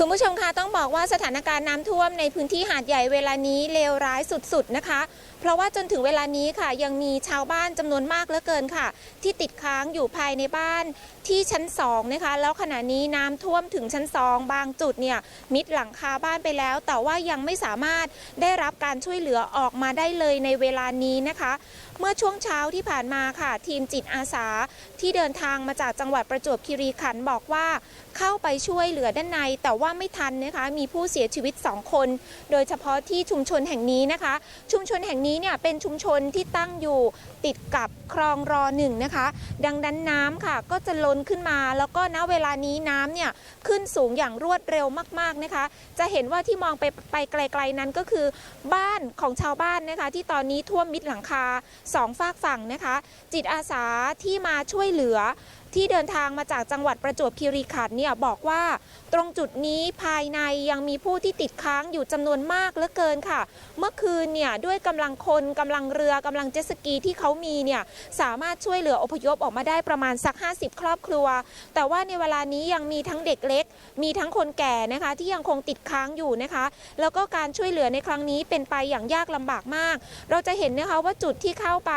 คุณผู้ชมคะต้องบอกว่าสถานการณ์น้ำท่วมในพื้นที่หาดใหญ่เวลานี้เลวร้ายสุดๆนะคะ เพราะว่าจนถึงเวลานี้ค่ะ ยังมีชาวบ้านจำนวนมากเหลือเกินค่ะ ที่ติดค้างอยู่ภายในบ้านที่ชั้นสองนะคะแล้วขณะนี้น้ำท่วมถึงชั้นสองบางจุดเนี่ยมิดหลังคาบ้านไปแล้ว แต่ว่ายังไม่สามารถได้รับการช่วยเหลือออกมาได้เลยในเวลานี้นะคะ เมื่อช่วงเช้าที่ผ่านมาค่ะ ทีมจิตอาสาที่เดินทางมาจากจังหวัดประจวบคีรีขันธ์บอกว่า เข้าไปช่วยเหลือด้านใน แต่ว่าไม่ทันนะคะ มีผู้เสียชีวิต 2 คน โดยเฉพาะที่ชุมชนแห่งนี้นะคะ ชุมชนแห่งนี้เนี่ยเป็นชุมชนที่ตั้งอยู่ติดกับคลองรอหนึ่งนะคะ ดังนั้นน้ำค่ะก็จะล้นขึ้นมา แล้วก็ณเวลานี้น้ำเนี่ยขึ้นสูงอย่างรวดเร็วมากๆนะคะ จะเห็นว่าที่มองไปไปไกล ๆนั้นก็คือ บ้านของชาวบ้านนะคะ ที่ตอนนี้ท่วมมิดหลังคาสองฝากฝั่งนะคะ จิตอาสาที่มาช่วยเหลือ ที่เดินทางมาจากจังหวัดประจวบคีรีขันธ์เนี่ยบอกว่าตรงจุดนี้ภายในยังมีผู้ที่ติดค้างอยู่จำนวนมากเหลือเกินค่ะ เมื่อคืนเนี่ยด้วยกำลังคนกำลังเรือกำลังเจ็ตสกีที่เขามีเนี่ยสามารถช่วยเหลืออพยพออกมาได้ประมาณสัก 50 ครอบครัว แต่ว่าในเวลานี้ยังมีทั้งเด็กเล็ก มีทั้งคนแก่นะคะที่ยังคงติดค้างอยู่นะคะ แล้วก็การช่วยเหลือในครั้งนี้เป็นไปอย่างยากลำบากมาก เราจะเห็นนะคะว่าจุดที่เข้าไป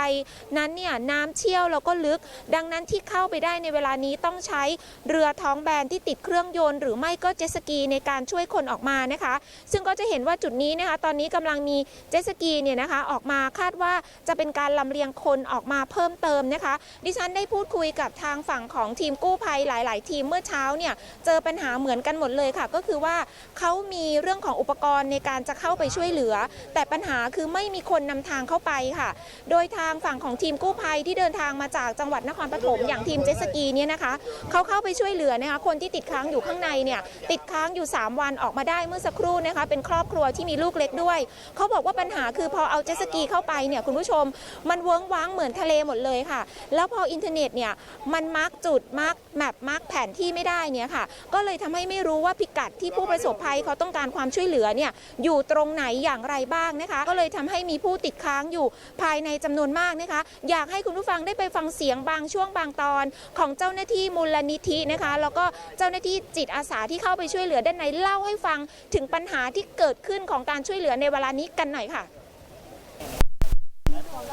นั้นเนี่ยน้ำเชี่ยวแล้วก็ลึก ดังนั้นที่เข้าไปได้ในเวลานี้ต้องใช้เรือท้องแบนที่ติดเครื่องยนต์หรือไม่ก็เจ็ตสกีในการช่วยคนออกมานะคะ ซึ่งก็จะเห็นว่าจุดนี้นะคะ ตอนนี้กำลังมีเจ็ตสกีเนี่ยนะคะออกมาคาดว่าจะเป็นการลำเลียงคนออกมาเพิ่มเติมนะคะ ดิฉันได้พูดคุยกับทางฝั่งของทีมกู้ภัยหลาย ๆ ทีมเมื่อเช้าเนี่ยเจอปัญหาเหมือนกันหมดเลยค่ะ ก็คือว่าเขามีเรื่องของอุปกรณ์ในการจะเข้าไปช่วยเหลือ แต่ปัญหาคือไม่มีคนนำทางเข้าไปค่ะ โดยทางฝั่งของทีมกู้ภัยที่เดินทางมาจากจังหวัดนครปฐมอย่างทีมเจ็ตสกีเนี่ยนะคะเขาเข้าไปช่วยเหลือนะคะคนที่ติดค้างอยู่ข้างในเนี่ยติดค้างอยู่ 3 วันออกมาได้เมื่อสักครู่นะคะเป็นครอบครัวที่มีลูกเล็กด้วย เขาบอกว่าปัญหาคือพอเอาเจสกีเข้าไปเนี่ยคุณผู้ชมมันเวิ้งว้างเหมือนทะเลหมดเลยค่ะ แล้วพออินเทอร์เน็ตเนี่ยมันมาร์กจุดมาร์กแมปมาร์กแผนที่ไม่ได้เนี่ยค่ะก็เลยทำให้ไม่รู้ว่าพิกัดที่ผู้ประสบภัยเขาต้องการความช่วยเหลือเนี่ยอยู่ตรงไหนอย่างไรบ้างนะคะ ก็เลยทำให้มีผู้ติดค้างอยู่ภายในจำนวนมากนะคะ อยากให้คุณผู้ฟังได้ไปฟังเสียงบางช่วงบางตอน ของเจ้าหน้าที่มูลนิธินะคะ แล้วก็เจ้าหน้าที่จิตอาสาที่เข้าไปช่วยเหลือด้านในเล่าให้ฟังถึงปัญหาที่เกิดขึ้นของการช่วยเหลือในเวลานี้กันหน่อยค่ะ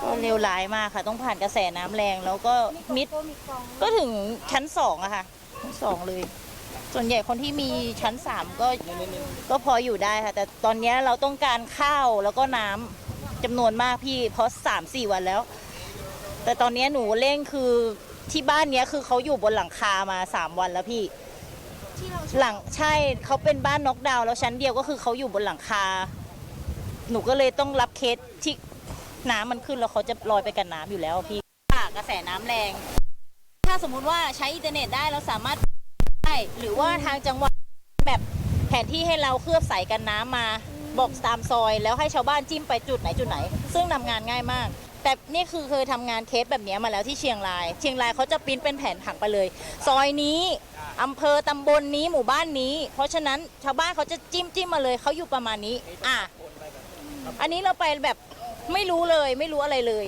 ก็เร็วร้ายมากค่ะ ต้องผ่านกระแสน้ำแรงแล้วก็มิดก็ถึงชั้นสองอะค่ะชั้นสองเลย ส่วนใหญ่คนที่มีชั้นสามก็ก็พออยู่ได้ค่ะ แต่ตอนนี้เราต้องการข้าวแล้วก็น้ำจำนวนมากพี่เพราะสามสี่วันแล้ว แต่ตอนนี้หนูเร่งคือที่บ้านเนี้ยคือเขาอยู่บนหลังคามาสามวันแล้วพี่ หลังใช่เขาเป็นบ้านน็อกดาวน์แล้วชั้นเดียวก็คือเขาอยู่บนหลังคา หนูก็เลยต้องรับเคสที่น้ำมันขึ้นแล้วเขาจะลอยไปกับน้ำอยู่แล้วพี่ค่ะกระแสน้ำแรง ถ้าสมมุติว่าใช้อินเทอร์เน็ตได้เราสามารถได้หรือว่าทางจังหวัดแบบแผนที่ให้เราเคลือบใส่กันน้ำมา บอกตามซอย แล้วให้ชาวบ้านจิ้มไปจุดไหนจุดไหน ซึ่งทำงานง่ายมาก แต่นี่คือเคยทำงานเคสแบบนี้มาแล้วที่เชียงราย เชียงรายเขาจะปริ้นเป็นแผนผังไปเลย ซอยนี้อำเภอตำบลนี้หมู่บ้านนี้ เพราะฉะนั้นชาวบ้านเขาจะจิ้มจิ้มมาเลยเขาอยู่ประมาณนี้ อะ อันนี้เราไปแบบไม่รู้เลยไม่รู้อะไรเลย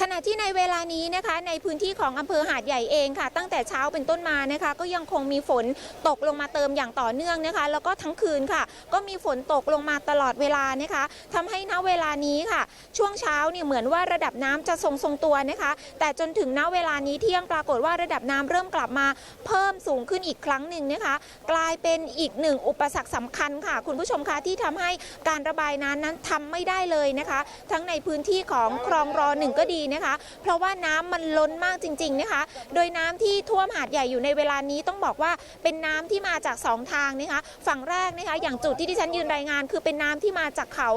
ขณะที่ในเวลานี้นะคะในพื้นที่ของอำเภอหาดใหญ่เองค่ะ ตั้งแต่เช้าเป็นต้นมานะคะ ก็ยังคงมีฝนตกลงมาเติมอย่างต่อเนื่องนะคะ แล้วก็ทั้งคืนค่ะ ก็มีฝนตกลงมาตลอดเวลานะคะทำให้ณเวลานี้ค่ะ ช่วงเช้าเนี่ยเหมือนว่าระดับน้ำจะทรงทรงตัวนะคะ แต่จนถึงณเวลานี้เที่ยงปรากฏว่าระดับน้ำเริ่มกลับมาเพิ่มสูงขึ้นอีกครั้งหนึ่งนะคะ กลายเป็นอีกหนึ่งอุปสรรคสำคัญค่ะ คุณผู้ชมคะที่ทำให้การระบายน้ำนั้นทำไม่ได้เลยนะคะ ทั้งในพื้นที่ของคลองรอหนึ่งก็ดีนะคะ เพราะว่าน้ำมันล้นมากจริง ๆนะคะ โดยน้ำที่ท่วมหาดใหญ่อยู่ในเวลานี้ต้องบอกว่าเป็นน้ำที่มาจากสองทางนะคะ ฝั่งแรกนะคะ อย่างจุดที่ดิฉันยืนรายงาน คือเป็นน้ำที่มาจากเขา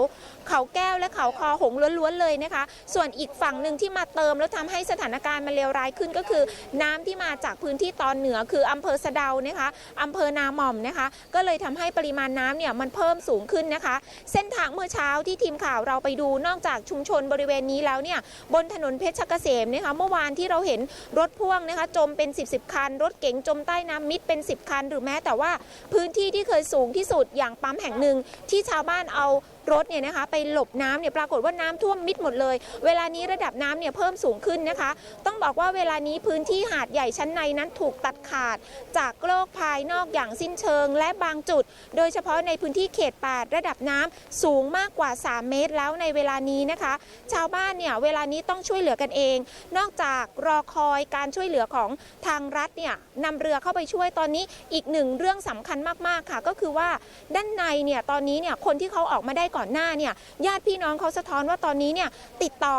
เขาแก้วและเขาคอหงล้วนๆเลยนะคะ ส่วนอีกฝั่งหนึ่งที่มาเติมแล้วทำให้สถานการณ์มันเลวร้ายขึ้นก็คือ น้ำที่มาจากพื้นที่ตอนเหนือคืออำเภอสะเดานะคะอำเภอนาหม่อมนะคะ ก็เลยทำให้ปริมาณน้ำเนี่ยมันเพิ่มสูงขึ้นนะคะ เส้นทางเมื่อเช้าที่ทีมข่าวเราไปดูนอกจากชุมชนบริเวณนี้แล้วเนี่ยบนถนนเพชรเกษมนะคะเมื่อวานที่เราเห็นรถพ่วงนะคะจมเป็น 10บสคัน รถเก๋งจมใต้น้ำมิดเป็น 10 คัน หรือแม้แต่ว่าพื้นที่ที่เคยสูงที่สุดอย่างปั๊มแห่งหนึ่งที่ชาวบ้านเอารถเนี่ยนะคะไปหลบน้ำเนี่ยปรากฏว่าน้ำท่วมมิดหมดเลย เวลานี้ระดับน้ำเนี่ยเพิ่มสูงขึ้นนะคะ ต้องบอกว่าเวลานี้พื้นที่หาดใหญ่ชั้นในนั้นถูกตัดขาด จากโลกภายนอกอย่างสิ้นเชิง และบางจุด โดยเฉพาะในพื้นที่เขต8ระดับน้ำสูงมากกว่า 3 เมตรแล้วในเวลานี้นะคะ ชาวบ้านเนี่ยเวลานี้ต้องช่วยเหลือกันเอง นอกจากรอคอยการช่วยเหลือของทางรัฐเนี่ยนำเรือเข้าไปช่วยตอนนี้อีกหนึ่งเรื่องสำคัญมากๆค่ะ ก็คือว่าด้านในเนี่ยตอนนี้เนี่ยคนที่เขาออกมาได้ก่อนหน้าเนี่ยญาติพี่น้องเขาสะท้อนว่าตอนนี้เนี่ยติดต่อ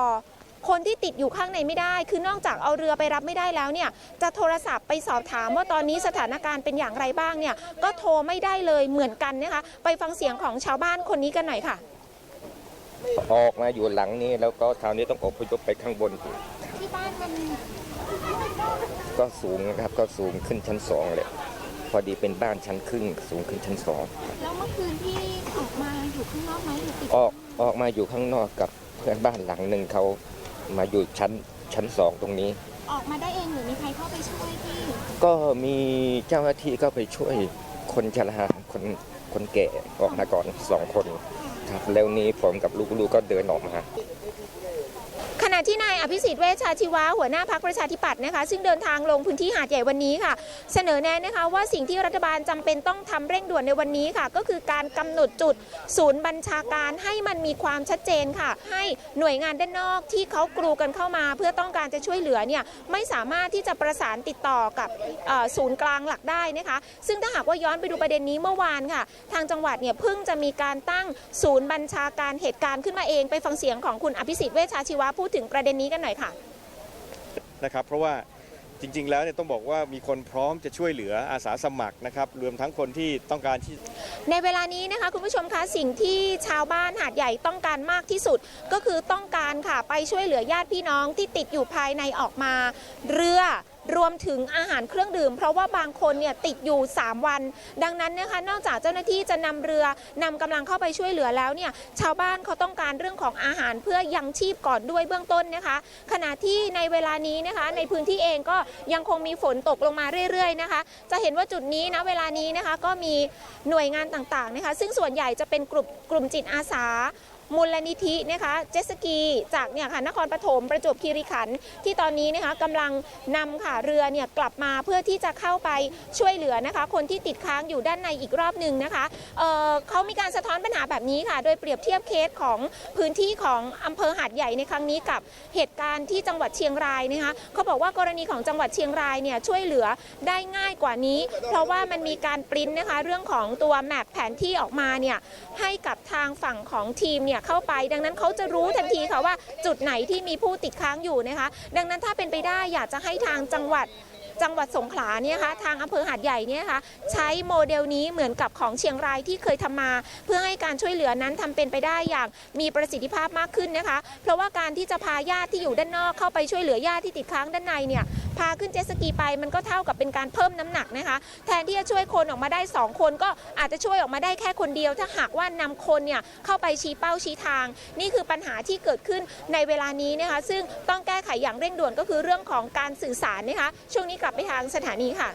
คนที่ติดอยู่ข้างในไม่ได้ คือนอกจากเอาเรือไปรับไม่ได้แล้วเนี่ย จะโทรศัพท์ไปสอบถามว่าตอนนี้สถานการณ์เป็นอย่างไรบ้างเนี่ย ก็โทรไม่ได้เลยเหมือนกันนะคะ ไปฟังเสียงของชาวบ้านคนนี้กันหน่อยค่ะ ออกมาอยู่หลังนี้แล้วก็คราวนี้ต้องอพยพไปข้างบน ที่บ้านมันก็สูงนะครับก็สูงขึ้นชั้นสองเลยพอดีเป็นบ้านชั้นครึ่งสูงขึ้นชั้นสองแล้วเมื่อคืนที่ออกมาอยู่ข้างนอกไหมหรือติดออกออกมาอยู่ข้างนอกกับเพื่อนบ้านหลังหนึ่งเขามาอยู่ชั้นชั้นสองตรงนี้ ออกมาได้เองหรือมีใครเข้าไปช่วยที่ก็มีเจ้าหน้าที่ก็ไปช่วยคนชราคนคนแก่ออกมาก่อนสองคนครับ แล้วนี้ผมกับลูกๆก็เดินออกมา ณะที่นายอภิสิทธิ์เวชชาชีวะหัวหน้าพักประชาธิปัตย์นะคะ ซึ่งเดินทางลงพื้นที่หาดใหญ่วันนี้ค่ะ เสนอแนะนะคะว่าสิ่งที่รัฐบาลจำเป็นต้องทำเร่งด่วนในวันนี้ค่ะ ก็คือการกำหนดจุดศูนย์บัญชาการให้มันมีความชัดเจนค่ะ ให้หน่วยงานด้านนอกที่เขากรูกันเข้ามา เพื่อต้องการจะช่วยเหลือเนี่ยไม่สามารถที่จะประสานติดต่อกับศูนย์กลางหลักได้นะคะ ซึ่งถ้าหากว่าย้อนไปดูประเด็นนี้เมื่อวานค่ะ ทางจังหวัดเนี่ยเพิ่งจะมีการตั้งศูนย์บัญชาการเหตุการณ์ขึ้นมาเองไปฟังเสียงของคุณอภิสิทธิ์เวชชาชีวะพูดถึงประเด็นนี้กันหน่อยค่ะนะครับเพราะว่าจริง ๆ แล้วเนี่ยต้องบอกว่ามีคนพร้อมจะช่วยเหลืออาสาสมัครนะครับรวมทั้งคนที่ต้องการที่ ในเวลานี้นะคะคุณผู้ชมคะสิ่งที่ชาวบ้านหาดใหญ่ต้องการมากที่สุด ก็คือต้องการค่ะไปช่วยเหลือญาติพี่น้องที่ติดอยู่ภายในออกมา เรือ รวมถึงอาหารเครื่องดื่ม เพราะว่าบางคนเนี่ยติดอยู่ 3 วัน ดังนั้นนะคะนอกจากเจ้าหน้าที่จะนำเรือนำกำลังเข้าไปช่วยเหลือแล้วเนี่ยชาวบ้านเขาต้องการเรื่องของอาหารเพื่อยังชีพก่อนด้วยเบื้องต้นนะคะ ขณะที่ในเวลานี้นะคะ ในพื้นที่เองก็ยังคงมีฝนตกลงมาเรื่อยๆนะคะ จะเห็นว่าจุดนี้นะเวลานี้นะคะก็มีหน่วยงานต่างๆนะคะ ซึ่งส่วนใหญ่จะเป็นกลุ่มกลุ่มจิตอาสา มูลนิธินะคะเจสกีจากเนี่ยค่ะนครปฐมประจวบคีรีขันธ์ที่ตอนนี้นะคะกำลังนำค่ะเรือเนี่ยกลับมาเพื่อที่จะเข้าไปช่วยเหลือนะคะ คนที่ติดค้างอยู่ด้านในอีกรอบหนึ่งนะคะเเขามีการสะท้อนปัญหาแบบนี้ค่ะ โดยเปรียบเทียบเคสของพื้นที่ของอำเภอหาดใหญ่ในครั้งนี้กับเหตุการณ์ที่จังหวัดเชียงรายนะคะเขาบอกว่ากรณีของจังหวัดเชียงรายเนี่ยช่วยเหลือได้ง่ายกว่านี้ เพราะว่ามันมีการปริ้นนะคะ เรื่องของตัวแมปแผนที่ออกมาเนี่ยให้กับทางฝั่งของทีมเนี่ยเข้าไป ดังนั้นเขาจะรู้ทันทีค่ะว่าจุดไหนที่มีผู้ติดค้างอยู่นะคะ ดังนั้นถ้าเป็นไปได้อยากจะให้ทางจังหวัดจังหวัดสงขลาเนี่ยค่ะทางอำเภอหาดใหญ่เนี่ยค่ะใช้โมเดลนี้เหมือนกับของเชียงรายที่เคยทำมา เพื่อให้การช่วยเหลือนั้นทำเป็นไปได้อย่างมีประสิทธิภาพมากขึ้นนะคะ เพราะว่าการที่จะพาญาติที่อยู่ด้านนอกเข้าไปช่วยเหลือญาติที่ติดค้างด้านในเนี่ย พาขึ้นเจ็ตสกีไป มันก็เท่ากับเป็นการเพิ่มน้ำหนักนะคะ แทนที่จะช่วยคนออกมาได้ 2 คนก็อาจจะช่วยออกมาได้แค่คนเดียว ถ้าหากว่านำคนเนี่ยเข้าไปชี้เป้าชี้ทาง นี่คือปัญหาที่เกิดขึ้นในเวลานี้นะคะ ซึ่งต้องแก้ไขอย่างเร่งด่วนก็คือเรื่องของการสื่อสารนะคะ ช่วงนี้กลับไปทางสถานีค่ะ